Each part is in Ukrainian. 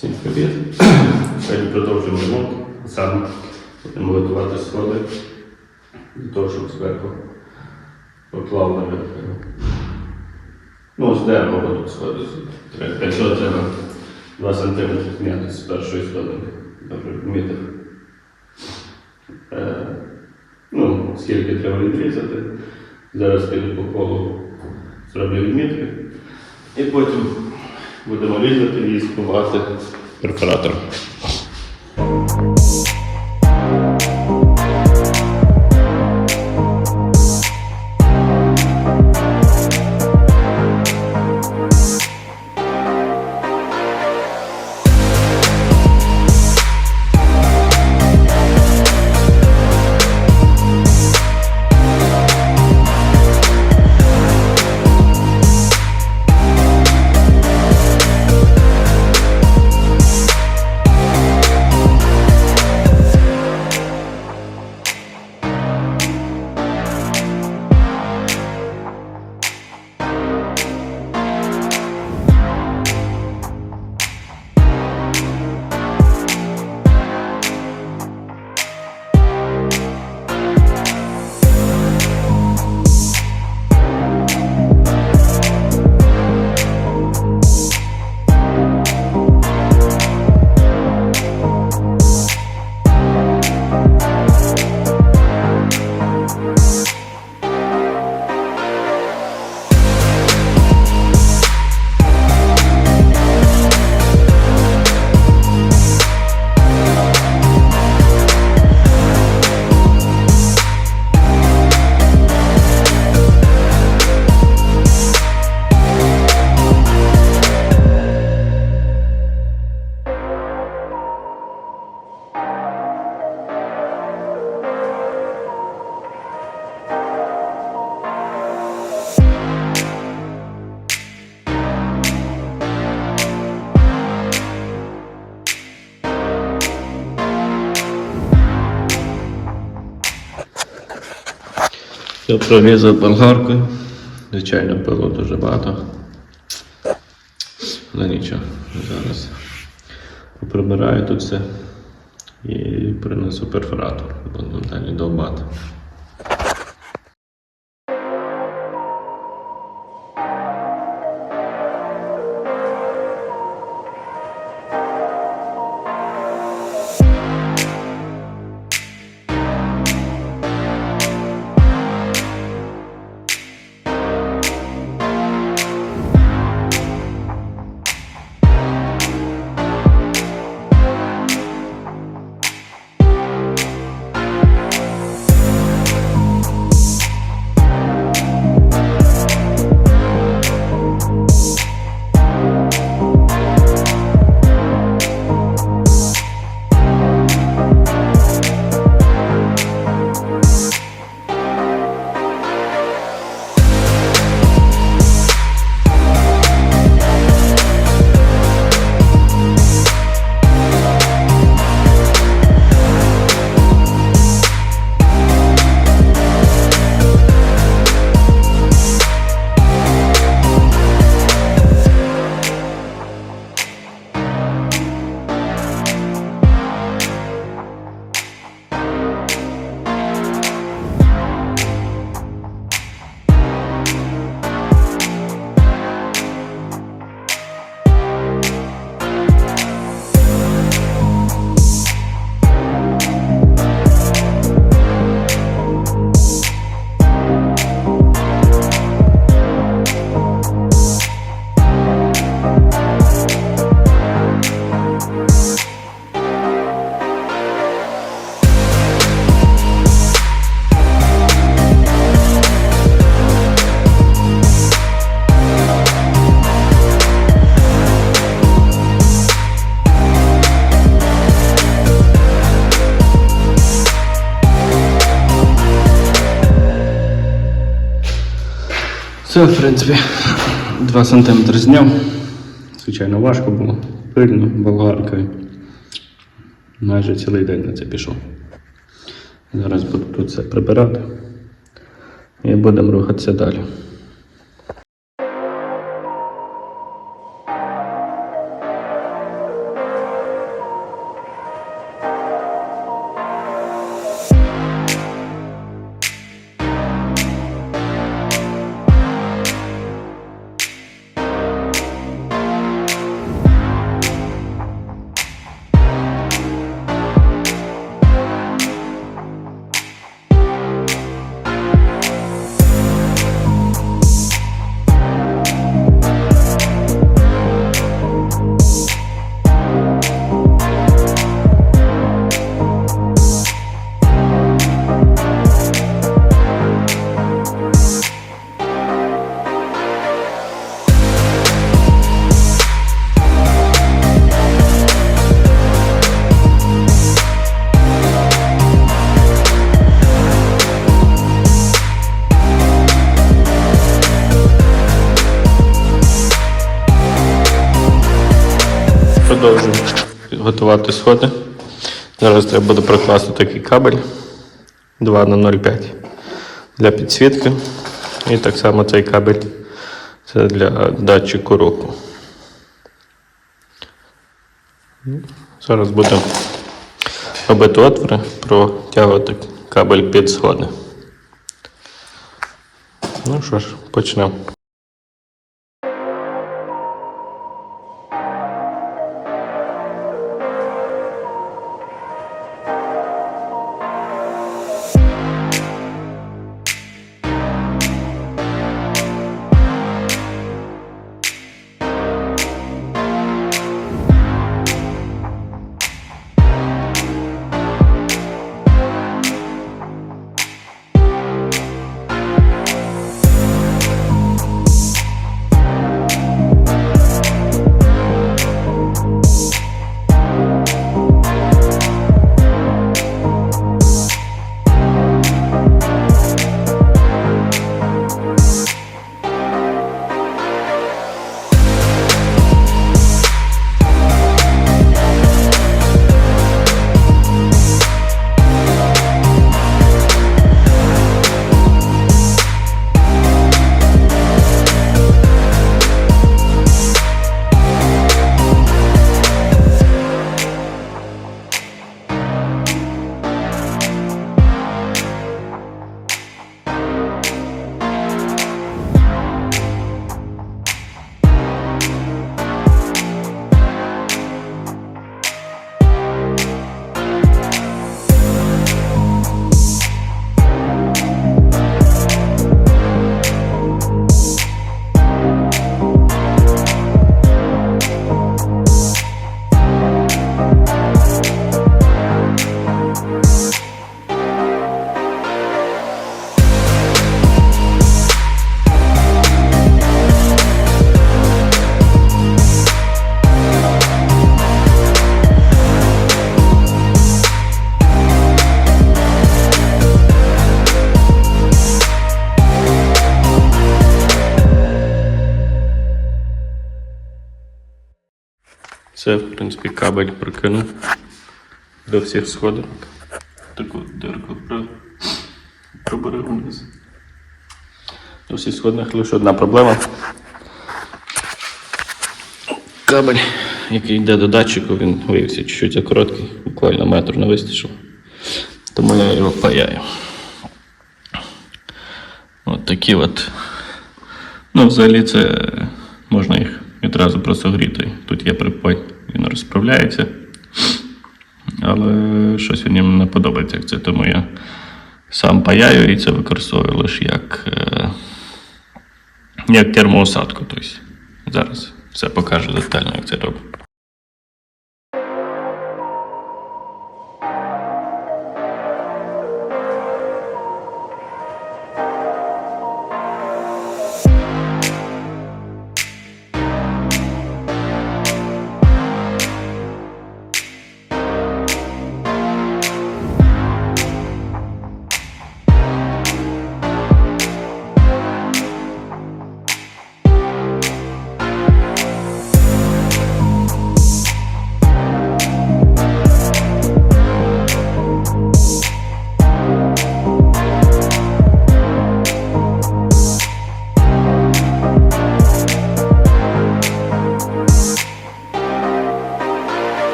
Всім привіт. Сьогодні продовжуємо ремонт. Саме будемо готувати сходи для того, щоб зверху поклав на Ну, з дерева будуть сходи. 500 це на 2 см зняти з першої сторони. Добре, мітр. Е, ну, скільки треба відрізати. Зараз піду по колу зроблю відмітки. І потім будемо різати і спробувати перфоратор. Я прорізав болгаркою. Звичайно, пило дуже багато. Але нічого, зараз прибираю тут все і принесу перфоратор. Буду далі довбати. Все, в принципі, 2 см зняв. Звичайно, важко було. Пильно, болгаркою. Майже цілий день на це пішов. Зараз буду тут все прибирати і будемо рухатися далі. Готувати сходи. Зараз треба буде прокласти такий кабель 2 на 0,5 для підсвітки. І так само цей кабель це для датчику руху. Зараз будемо робити отвори, протягувати кабель під сходи. Ну що ж, почнемо. Це, в принципі, кабель прокинув до всіх сходинок. Таку дирку про- вниз. До всіх сходинок лише одна проблема. Кабель, який йде до датчику, він виявився чуть-чуть закороткий, буквально метр не вистачив. Тому я його паяю. От такі от. Ну, взагалі це можна їх відразу просто гріти. Тут є припой, він розправляється. Але щось мені не подобається як це, тому я сам паяю і це використовую лише як, е, як термоосадку. Тобто зараз все покажу детально, як це роблю.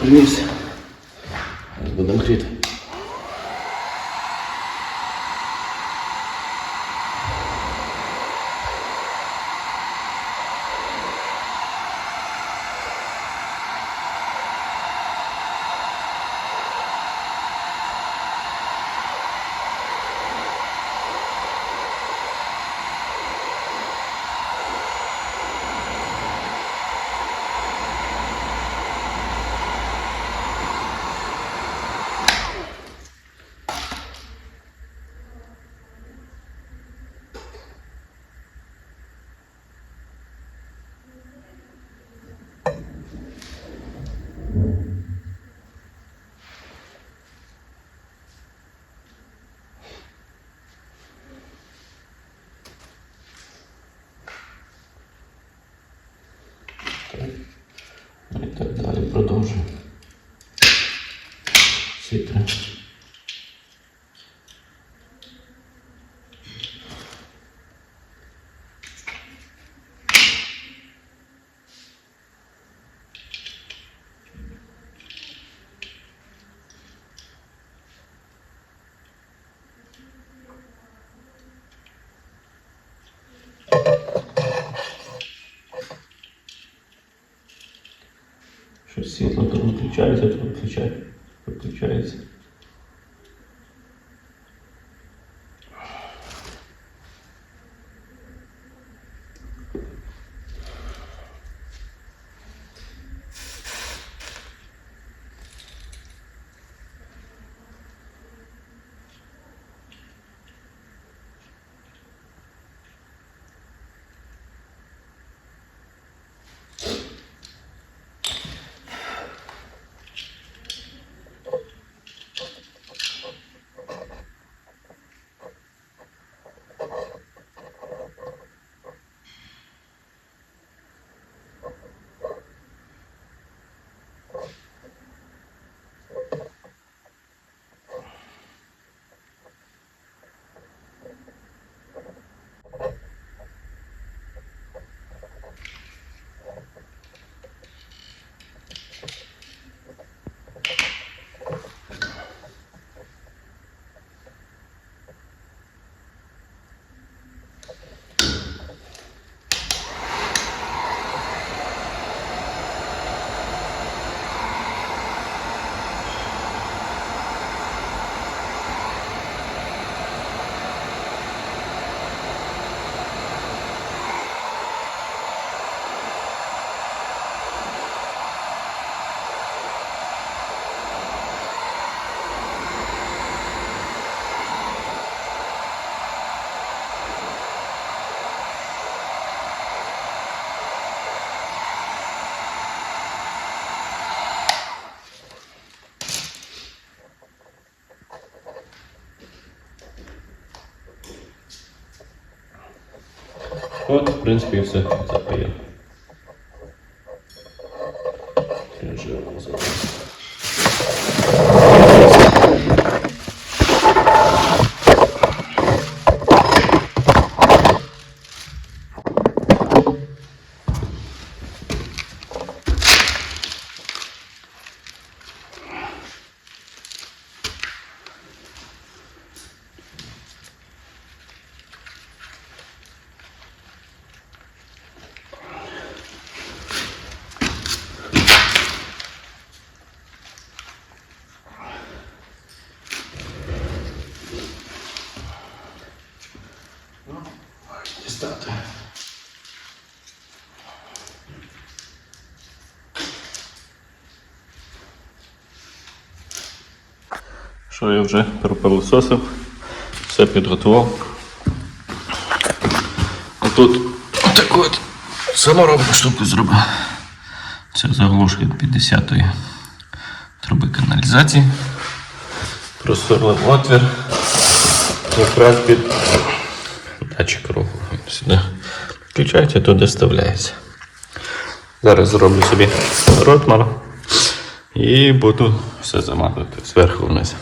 Приніс. Будемо гріти. так далі. Продовжуємо. Всі. Щось світло то виключається, то виключається. Виключається. От, в принципі, і все Що я вже пропилососив, все підготував. А тут отаку от саморобну штуку зробив. Це заглушка 50-ї труби каналізації. Просорлив отвір. Якраз під датчик руху. Сюди включається, туди вставляється. Зараз зроблю собі ротмар і буду все заматувати зверху вниз.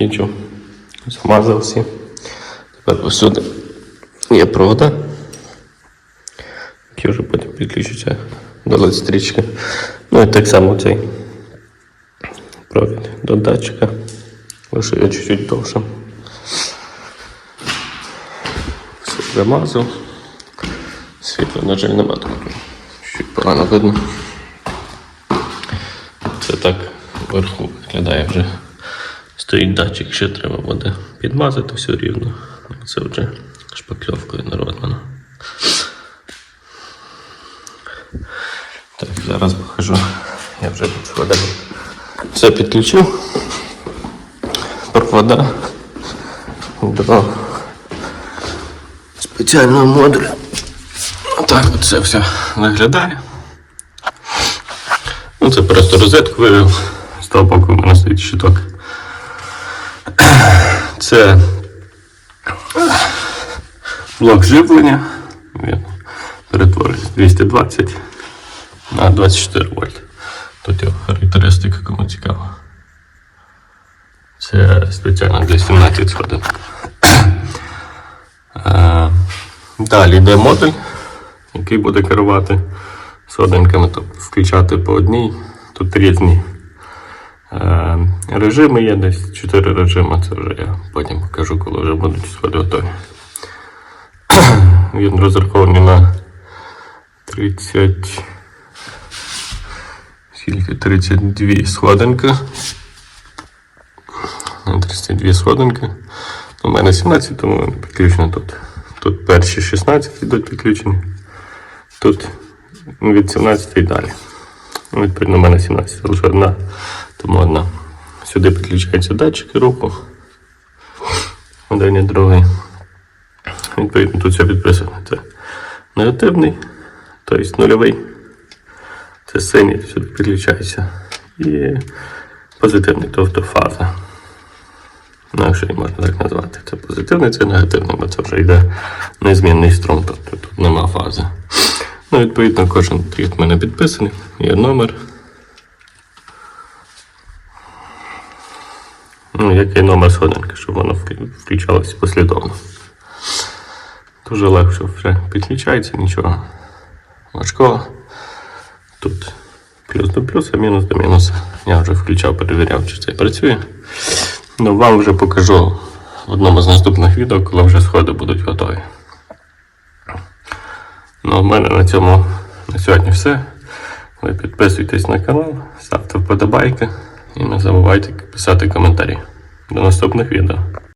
Закінчив. Замазав всі. Тепер повсюди є провода, які вже потім підключаться до LED-стрічки. Ну і так само цей провід до датчика. Лише я чуть-чуть довше. Все замазав. Світло, на жаль, нема тут. Погано видно. Це так вверху виглядає вже. Стоїть датчик, ще треба буде підмазати все рівно. Це вже шпакльовкою народно. Так, зараз покажу. Я вже підходив. Все підключив. Провода до спеціального модуля. Отак от це все виглядає. Ну, це просто розетку вивів. З того боку в мене стоїть щиток. Це блок живлення. Він перетворюється 220 на 24 вольт. Тут його характеристика, кому цікаво. Це спеціально для 17 сходин. Е, Далі йде модуль, який буде керувати сходинками, тобто включати по одній. Тут різні режими є, десь 4 режими, це вже я потім покажу, коли вже будуть сходи готові. Він розрахований на 30. Скільки? 32 сходинки. На 32 сходинки. У мене 17, тому вони підключено тут. Тут перші 16 йдуть підключені. Тут від 17 і далі. Ну, Відповідно, у мене 17 лише одна, тому одна. Сюди підключаються датчики руху. Один і другий. Відповідно, тут все підписано. Це негативний, тобто нульовий. Це синій, сюди підключається. І позитивний, тобто фаза. Ну, якщо її можна так назвати. Це позитивний, це негативний, бо це вже йде незмінний струм, тобто тут нема фази. Ну, відповідно, кожен дріт в мене підписаний, є номер. Ну, який номер сходинки, щоб воно включалося послідовно. Дуже легко вже підключається, нічого важкого. Тут плюс до плюса, мінус до мінуса. Я вже включав, перевіряв, чи це працює. Ну, вам вже покажу в одному з наступних відео, коли вже сходи будуть готові. Ну, в мене на цьому на сьогодні все. Ви підписуйтесь на канал, ставте вподобайки і не забувайте писати коментарі. До наступних відео.